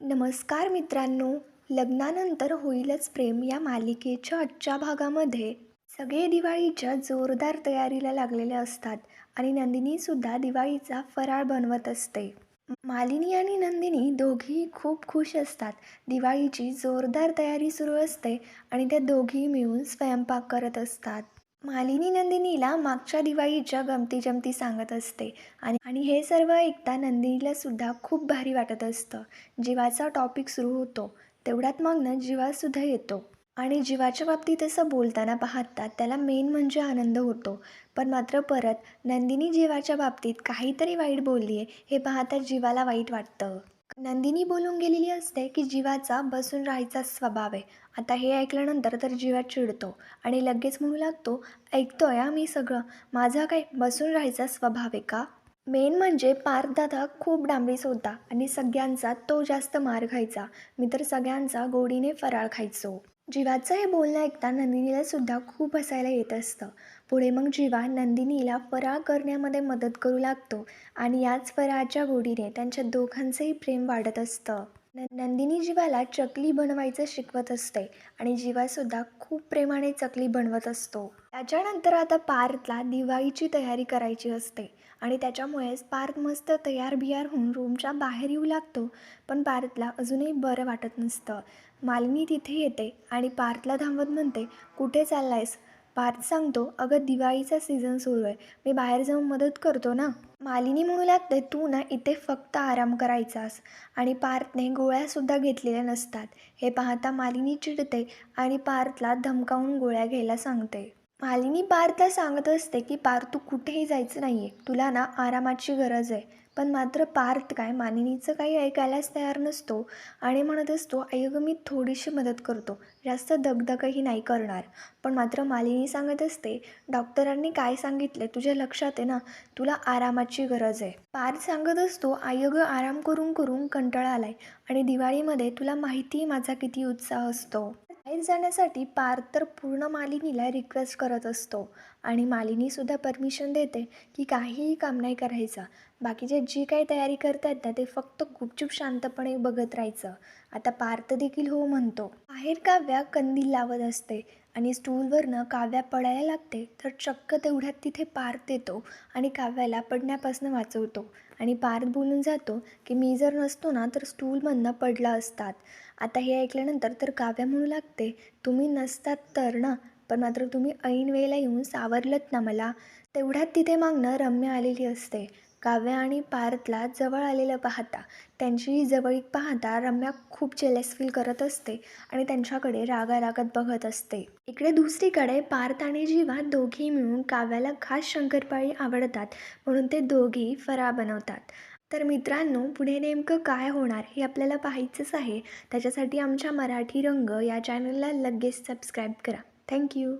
नमस्कार मित्रांनो लग्नानंतर होईलच प्रेम या मालिकेच्या आजच्या भागामध्ये. सगळे दिवाळीच्या जोरदार तयारीला लागलेले असतात आणि नंदिनीसुद्धा दिवाळीचा फराळ बनवत असते. मालिनी आणि नंदिनी दोघीही खूप खुश असतात. दिवाळीची जोरदार तयारी सुरू असते आणि त्या दोघी मिळून स्वयंपाक करत असतात. मालिनी नंदिनीला मागच्या दिवाळीच्या गमती जमती सांगत असते आणि आणि हे सर्व ऐकता नंदिनीला सुद्धा खूप भारी वाटत असतं. जीवाचा टॉपिक सुरू होतो. तेवढ्यात मागनं जीवासुद्धा येतो. आणि जीवाच्या बाबतीत असं बोलताना पाहतात त्याला मेन म्हणजे आनंद होतो. पण मात्र परत नंदिनी जीवाच्या बाबतीत काहीतरी वाईट बोलली आहे हे पाहता जीवाला वाईट वाटतं. नंदिनी बोलून गेलेली असते की जीवाचा बसून राहायचा स्वभाव आहे. आता हे ऐकल्यानंतर तर जीवा चिडतो आणि लगेच म्हणू लागतो ऐकतोय हा मी सगळं. माझा काय बसून राहायचा स्वभाव आहे का? मेन म्हणजे पार्थदादा खूप डांबरीस होता आणि सगळ्यांचा तो जास्त मार खायचा. मी तर सगळ्यांचा गोडीने फराळ खायचो. जीवाचं हे बोलणं ऐकता नंदिनीला सुद्धा खूप हसायला येत असतं. पुढे मग जीवा नंदिनीला फराळ करण्यामध्ये मदत करू लागतो आणि याच फराळाच्या गोडीने त्यांच्या दोघांचंही प्रेम वाढत असतं. न नंदिनी जीवाला चकली बनवायचं शिकवत असते आणि जीवासुद्धा खूप प्रेमाने चकली बनवत असतो. त्याच्यानंतर आता पार्थला दिवाळीची तयारी करायची असते आणि त्याच्यामुळेच पार्थ मस्त तयार बियार होऊन रूमच्या बाहेर येऊ लागतो. पण पार्थला अजूनही बरं वाटत नसतं. मालिनी तिथे येते आणि पार्थला थांबवत म्हणते कुठे चाललायस? पार्थ सांगतो अगं दिवाळीचा सीझन सुरू आहे. मी बाहेर जाऊन मदत करतो ना. मालिनी म्हणू लागते तू ना इथे फक्त आराम करायचास. आणि पार्थने गोळ्यासुद्धा घेतलेल्या नसतात. हे पाहता मालिनी चिडते आणि पार्थला धमकावून गोळ्या घ्यायला सांगते. मालिनी पार्थला सांगत असते की पार्थ तू कुठेही जायचं नाही आहे तुला ना आरामाची गरज आहे. पण मात्र पार्थ काय मालिनीचं काही ऐकायलाच तयार नसतो आणि म्हणत असतो अगं मी थोडीशी मदत करतो. जास्त दगदगही नाही करणार. पण मात्र मालिनी सांगत असते डॉक्टरांनी काय सांगितले तुझ्या लक्षात आहे ना? तुला आरामाची गरज आहे. पार्थ सांगत असतो अगं आराम करून करून कंटाळा आलाय आणि दिवाळीमध्ये तुला माहिती माझा किती उत्साह असतो. बाहेर जाण्यासाठी पार्थ तर पूर्ण मालिनीला रिक्वेस्ट करत असतो. आणि मालिनीसुद्धा परमिशन देते की काहीही काम नाही करायचं. बाकीचे जी काही तयारी करतात ना ते फक्त गुपचूप शांतपणे बघत राहायचं. आता पार्थ देखील हो म्हणतो. बाहेर काव्या कंदील लावत असते? आणि स्टूलवरनं काव्या पडायला लागते तर चक्क तेवढ्यात तिथे पार्थ येतो आणि काव्याला पडण्यापासून वाचवतो. आणि पार्थ बोलून जातो की मी जर नसतो ना तर स्टूलमधनं पडला असतात. आता हे ऐकल्यानंतर तर काव्या म्हणू लागते तुम्ही नसतात तर ना पण मात्र तुम्ही ऐन वेळेला येऊन सावरलत ना मला. तेवढ्यात तिथे मागणं रम्य आलेली असते. काव्या आणि पार्थला जवळ आलेलं पाहता त्यांची जवळीक पाहता रम्या खूप जेलस फील करत असते आणि त्यांच्याकडे रागारागत बघत असते. इकडे दुसरीकडे पार्थ आणि जीवा दोघी मिळून काव्याला खास शंकरपाळी आवडतात म्हणून ते दोघी फरा बनवतात. तर मित्रांनो पुढे नेमकं काय होणार हे आपल्याला पाहायचंच आहे. त्याच्यासाठी आमच्या मराठी रंग या चॅनलला लगेच सबस्क्राईब करा. थँक्यू